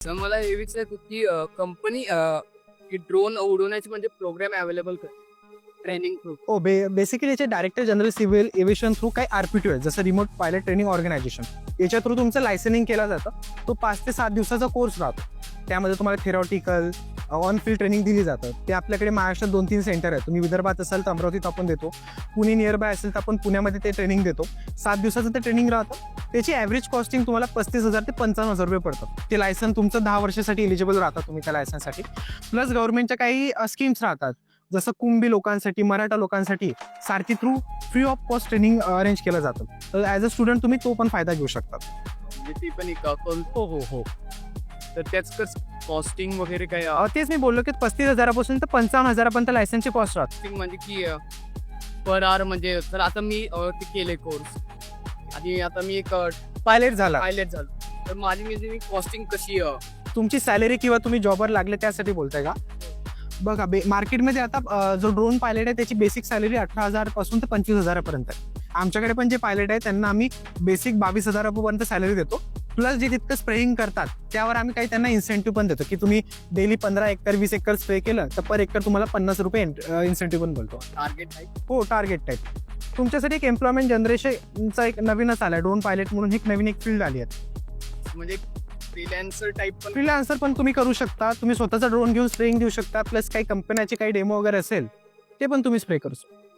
तर मला हे विचारायचं की कंपनी की ड्रोन उडवण्याची म्हणजे प्रोग्राम अवेलेबल कर ट्रेनिंग थ्रू हो बे बेसिकली याचे director general civil aviation through काही आरपीटी आहे जसं रिमोट पायलट ट्रेनिंग ऑर्गनायझेशन याच्या थ्रू तुमचं लायसनिंग केला जातं. तो पाच ते सात दिवसाचा कोर्स राहतो. त्यामध्ये तुम्हाला थेरॉटिकल ऑन फील्ड ट्रेनिंग दिली जातं ते आपल्याकडे महाराष्ट्रात दोन तीन सेंटर आहेत. तुम्ही विदर्भात असाल तर अमरावतीत आपण देतो. पुणे नियर बाय असेल तर आपण पुण्यामध्ये ते ट्रेनिंग देतो. सात दिवसाचं ते ट्रेनिंग राहतं. त्याची ॲव्हरेज कॉस्टिंग तुम्हाला पस्तीस हजार ते पंचावन्न हजार रुपये पडतं ते लायसन तुमचं दहा वर्षासाठी एलिजिबल राहतात तुम्ही त्या लायसनसाठी प्लस गव्हर्नमेंटच्या काही स्कीम्स राहतात. जसं कुंभी लोकांसाठी मराठा लोकांसाठी Sarthi through free of cost training arrange केलं जातं. तर ॲज अ स्टुडंट तुम्ही तो पण फायदा घेऊ शकता. म्हणजे ती पण एक हो हो हो. तर त्याच कॉस्टिंग वगैरे काय? अ, तेच मी बोललो की पस्तीस हजारापासून तर पंचावन्न हजारापर्यंत लायसनची कॉस्ट राहते. म्हणजे की पर आवर म्हणजे तर आता मी अ, ते केले कोर्स आणि आता मी एक पायलट झाला. पायलट झालो. तर माझी म्हणजे कॉस्टिंग कशी अ, तुमची सॅलरी किंवा तुम्ही जॉबवर लागले त्यासाठी बोलताय का? बघा बे मार्केटमध्ये आता अं, जो ड्रोन पायलट आहे त्याची बेसिक सॅलरी अठरा हजारपासून ते पंचवीस हजारापर्यंत आहे. आमच्याकडे पण जे पायलट आहे त्यांना आम्ही बेसिक बावीस हजारापर्यंत सॅलरी देतो. प्लस जे तितकं स्प्रेइंग करतात त्यावर आम्ही काही त्यांना इन्सेंटिव्ह पण देतो. की तुम्ही डेली पंधरा एकर वीस एकर स्प्रे केलं तर पर एकर तुम्हाला पन्नास रुपये इन्सेंटिव्ह पण बोलतो टार्गेट आहे हो टार्गेट टाईप तुमच्यासाठी एक एम्प्लॉयमेंट जनरेशनचा एक नवीनच आला ड्रोन पायलट म्हणून एक नवीन एक फील्ड आली आहे. म्हणजे फ्रीलॅन्सर टाईप पण? फ्रीलान्सर पण तुम्ही करू शकता. तुम्ही स्वतःचा ड्रोन घेऊन स्प्रेइंग देऊ शकता. प्लस काही कंपन्याचे काही डेमो वगैरे असेल ते पण तुम्ही स्प्रे करू शकता.